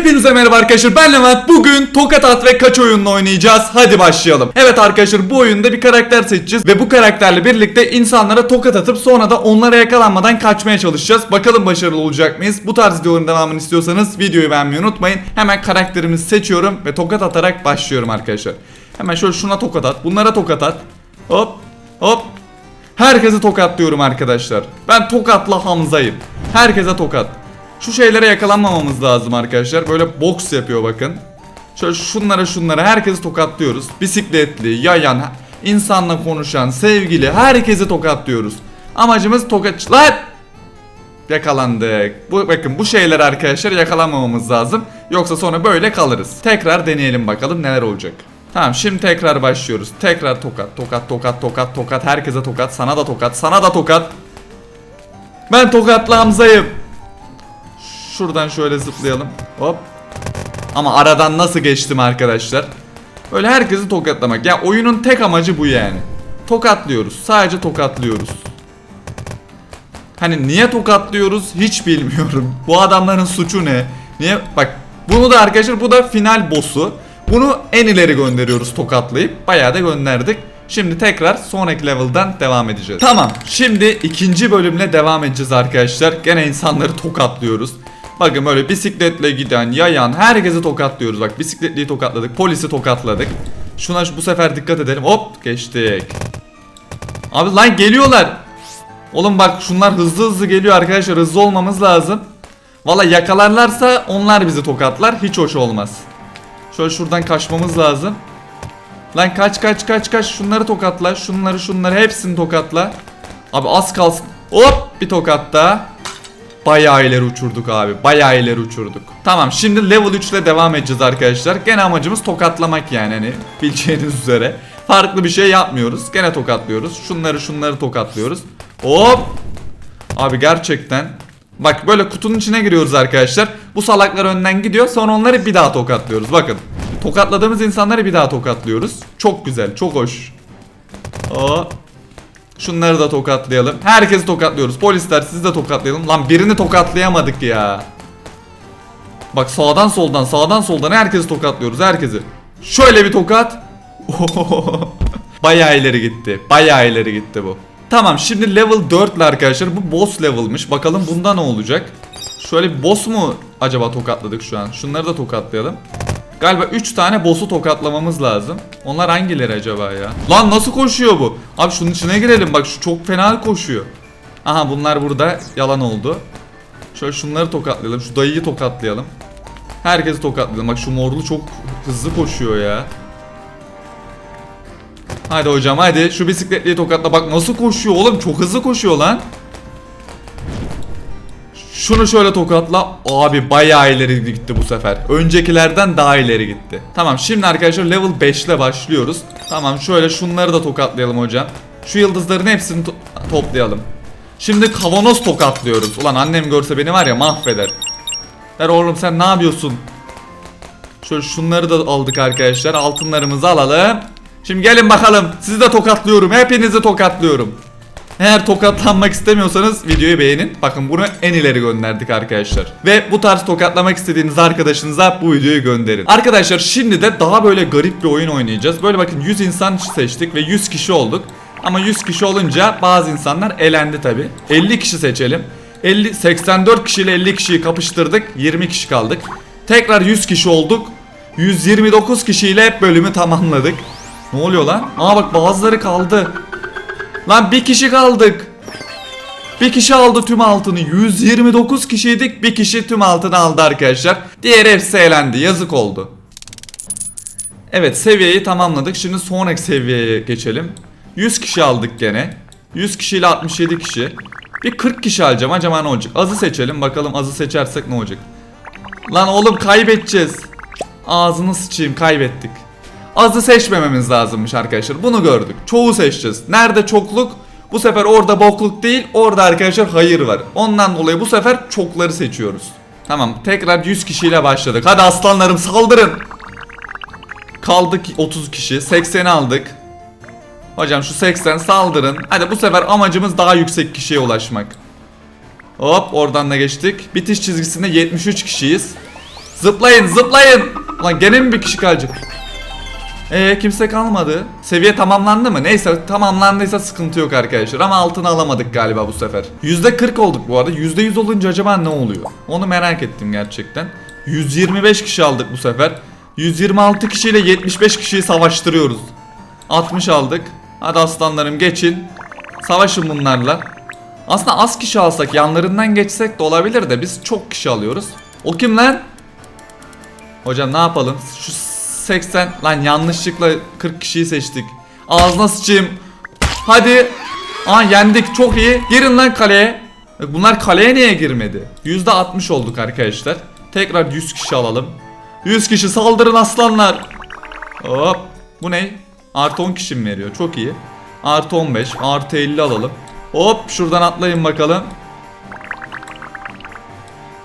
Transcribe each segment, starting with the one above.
Hepinize merhaba arkadaşlar. Ben Levent. Bugün Tokat At ve Kaç oyununu oynayacağız. Hadi başlayalım. Evet arkadaşlar bu oyunda bir karakter seçeceğiz Ve bu karakterle birlikte insanlara tokat atıp Sonra da onlara yakalanmadan kaçmaya çalışacağız. Bakalım başarılı olacak mıyız? Bu tarz videoların devamını istiyorsanız videoyu beğenmeyi unutmayın. Hemen karakterimizi seçiyorum Ve tokat atarak başlıyorum arkadaşlar. Hemen şöyle şuna tokat at Bunlara tokat at. Hop hop. Herkese tokatlıyorum arkadaşlar. Ben tokatla Hamza'yım. Herkese tokat şu şeylere yakalanmamamız lazım arkadaşlar. Böyle boks yapıyor bakın. Şöyle şunlara şunlara herkesi tokatlıyoruz. Bisikletli, yayan, insanla konuşan, sevgili herkesi tokatlıyoruz. Amacımız tokat... Lan! Yakalandık. Bu, bakın bu şeyler arkadaşlar yakalanmamamız lazım. Yoksa sonra böyle kalırız. Tekrar deneyelim bakalım neler olacak. Tamam şimdi tekrar başlıyoruz. Tekrar tokat, tokat, tokat, tokat, tokat. Herkese tokat, sana da tokat, sana da tokat. Ben tokatlı Hamza'yım. Şuradan şöyle zıplayalım. Hop. Ama aradan nasıl geçtim arkadaşlar? Böyle herkesi tokatlamak. Ya oyunun tek amacı bu yani. Tokatlıyoruz. Sadece tokatlıyoruz. Hani niye tokatlıyoruz hiç bilmiyorum. Bu adamların suçu ne? Niye? Bak bunu da arkadaşlar bu da final boss'u. Bunu en ileri gönderiyoruz tokatlayıp. Bayağı da gönderdik. Şimdi tekrar sonraki level'dan devam edeceğiz. Tamam. Şimdi ikinci bölümle devam edeceğiz arkadaşlar. Gene insanları tokatlıyoruz. Bakın böyle bisikletle giden, yayan herkesi tokatlıyoruz. Bak bisikletliyi tokatladık, polisi tokatladık. Şuna bu sefer dikkat edelim. Hop geçtik. Abi lan geliyorlar. Oğlum bak şunlar hızlı hızlı geliyor arkadaşlar. Hızlı olmamız lazım. Valla yakalarlarsa onlar bizi tokatlar. Hiç hoş olmaz. Şöyle şuradan kaçmamız lazım. Lan kaç kaç kaç kaç şunları tokatla. Şunları şunları hepsini tokatla. Abi az kalsın. Hop bir tokat daha. Bayağı ileri uçurduk abi. Bayağı ileri uçurduk. Tamam şimdi level 3 ile devam edeceğiz arkadaşlar. Gene amacımız tokatlamak yani hani bileceğiniz üzere. Farklı bir şey yapmıyoruz. Gene tokatlıyoruz. Şunları şunları tokatlıyoruz. Hop. Abi gerçekten. Bak böyle kutunun içine giriyoruz arkadaşlar. Bu salaklar önden gidiyor. Sonra onları bir daha tokatlıyoruz. Bakın. Tokatladığımız insanları bir daha tokatlıyoruz. Çok güzel. Çok hoş. Hop. Şunları da tokatlayalım. Herkesi tokatlıyoruz. Polisler sizi de tokatlayalım. Lan birini tokatlayamadık ya. Bak sağdan soldan sağdan soldan herkesi tokatlıyoruz herkesi. Şöyle bir tokat. Bayağı ileri gitti. Bayağı ileri gitti bu. Tamam şimdi level 4 ile arkadaşlar bu boss level'mış. Bakalım bunda ne olacak? Şöyle bir boss mu acaba tokatladık şu an? Şunları da tokatlayalım. Galiba 3 tane boss'u tokatlamamız lazım. Onlar hangileri acaba ya? Lan nasıl koşuyor bu? Abi şunun içine girelim bak şu çok fena koşuyor. Aha bunlar burada yalan oldu. Şöyle şunları tokatlayalım. Şu dayıyı tokatlayalım. Herkesi tokatlayalım. Bak şu morlu çok hızlı koşuyor ya. Hadi hocam hadi şu bisikletliyi tokatla. Bak nasıl koşuyor oğlum çok hızlı koşuyor lan. Şunu şöyle tokatla. Abi bayağı ileri gitti bu sefer. Öncekilerden daha ileri gitti. Tamam şimdi arkadaşlar level 5 ile başlıyoruz. Tamam şöyle şunları da tokatlayalım hocam. Şu yıldızların hepsini to- toplayalım. Şimdi kavanoz tokatlıyoruz. Ulan annem görse beni var ya mahveder. Der oğlum sen ne yapıyorsun? Şöyle şunları da aldık arkadaşlar. Altınlarımızı alalım. Şimdi gelin bakalım. Sizi de tokatlıyorum. Hepinizi tokatlıyorum. Eğer tokatlanmak istemiyorsanız videoyu beğenin. Bakın bunu en ileri gönderdik arkadaşlar. Ve bu tarz tokatlamak istediğiniz arkadaşınıza bu videoyu gönderin. Arkadaşlar şimdi de daha böyle garip bir oyun oynayacağız. Böyle bakın 100 insan seçtik ve 100 kişi olduk. Ama 100 kişi olunca bazı insanlar elendi tabi. 50 kişi seçelim. 50 84 kişiyle 50 kişiyi kapıştırdık. 20 kişi kaldık. Tekrar 100 kişi olduk. 129 kişiyle bölümü tamamladık. Ne oluyor lan? Aa bak bazıları kaldı. Lan bir kişi kaldık. Bir kişi aldı tüm altını. 129 kişiydik. Bir kişi tüm altını aldı arkadaşlar. Diğer hepsi elendi. Yazık oldu. Evet seviyeyi tamamladık. Şimdi sonraki seviyeye geçelim. 100 kişi aldık gene. 100 kişiyle 67 kişi. Bir 40 kişi alacağım. Acaba ne olacak? Azı seçelim. Bakalım azı seçersek ne olacak? Lan oğlum kaybedeceğiz. Ağzını sıçayım kaybettik. Azı seçmememiz lazımmış arkadaşlar. Bunu gördük. Çoğu seçeceğiz. Nerede çokluk? Bu sefer orada bokluk değil. Orada arkadaşlar hayır var. Ondan dolayı bu sefer çokları seçiyoruz. Tamam tekrar 100 kişiyle başladık. Hadi aslanlarım saldırın. Kaldık 30 kişi. 80'i aldık. Hocam şu 80 saldırın. Hadi bu sefer amacımız daha yüksek kişiye ulaşmak. Hop oradan da geçtik. Bitiş çizgisinde 73 kişiyiz. Zıplayın zıplayın. Ulan gene mi bir kişi kalacak? Ee kimse kalmadı. Seviye tamamlandı mı? Neyse tamamlandıysa sıkıntı yok arkadaşlar ama altını alamadık galiba bu sefer. %40 olduk bu arada. %100 olunca acaba ne oluyor? Onu merak ettim gerçekten. 125 kişi aldık bu sefer. 126 kişiyle 75 kişiyi savaştırıyoruz. 60 aldık. Hadi aslanlarım geçin. Savaşın bunlarla. Aslında az kişi alsak yanlarından geçsek de olabilir de biz çok kişi alıyoruz. O kim lan? Hocam ne yapalım? Şu 80 lan yanlışlıkla 40 kişiyi seçtik. Ağzına sıçayım. Hadi. Aa yendik çok iyi. Girin lan kaleye. E, Bunlar kaleye niye girmedi? %60 olduk arkadaşlar. Tekrar 100 kişi alalım. 100 kişi saldırın aslanlar. Hop. Bu ne? Artı 10 kişi mi veriyor? Çok iyi. Artı 15. Artı 50 alalım. Hop şuradan atlayın bakalım.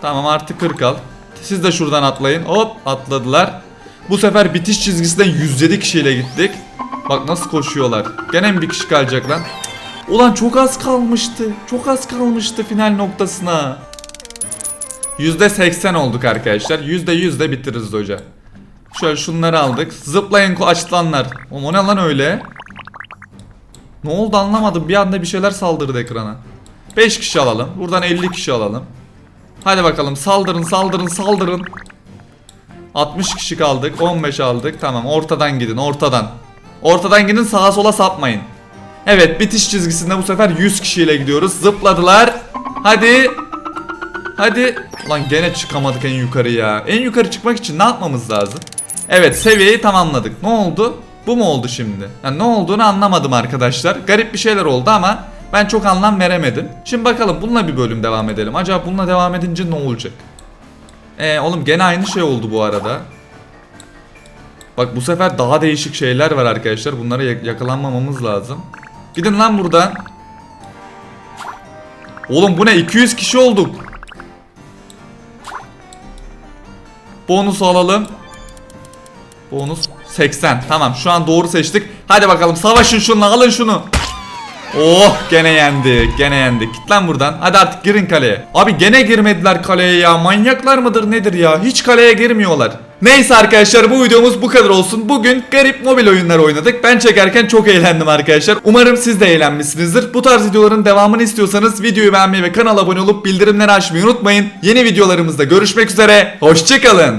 Tamam artı 40 al. Siz de şuradan atlayın. Hop atladılar. Bu sefer bitiş çizgisinden 107 kişiyle gittik. Bak nasıl koşuyorlar. Gene mi bir kişi kalacak lan? Ulan çok az kalmıştı. Çok az kalmıştı final noktasına. %80 olduk arkadaşlar. %100 de bitiririz hoca. Şöyle şunları aldık. Zıplayın açlanlar. O ne lan öyle? Ne oldu anlamadım. Bir anda bir şeyler saldırdı ekrana. 5 kişi alalım. Buradan 50 kişi alalım. Hadi bakalım saldırın saldırın saldırın. 60 kişi kaldık. 15 aldık. Tamam ortadan gidin ortadan. Ortadan gidin sağa sola sapmayın. Evet bitiş çizgisinde bu sefer 100 kişiyle gidiyoruz. Zıpladılar. Hadi. Hadi. Ulan gene çıkamadık en yukarı ya. En yukarı çıkmak için ne yapmamız lazım? Evet seviyeyi tamamladık. Ne oldu? Bu mu oldu şimdi? Yani ne olduğunu anlamadım arkadaşlar. Garip bir şeyler oldu ama ben çok anlam veremedim. Şimdi bakalım bununla bir bölüm devam edelim. Acaba bununla devam edince ne olacak? Ee, oğlum gene aynı şey oldu bu arada. Bak bu sefer daha değişik şeyler var arkadaşlar. Bunlara yak- yakalanmamamız lazım. Gidin lan buradan. Oğlum bu ne? 200 kişi olduk. Bonus alalım. Bonus 80. Tamam şu an doğru seçtik. Hadi bakalım savaşın şununla alın şunu. Oh gene yendik gene yendik. Git lan buradan. Hadi artık girin kaleye. Abi gene girmediler kaleye ya. Manyaklar mıdır nedir ya? Hiç kaleye girmiyorlar. Neyse arkadaşlar bu videomuz bu kadar olsun. Bugün garip mobil oyunlar oynadık. Ben çekerken çok eğlendim arkadaşlar. Umarım siz de eğlenmişsinizdir. Bu tarz videoların devamını istiyorsanız videoyu beğenmeyi ve kanala abone olup bildirimleri açmayı unutmayın. Yeni videolarımızda görüşmek üzere. Hoşçakalın.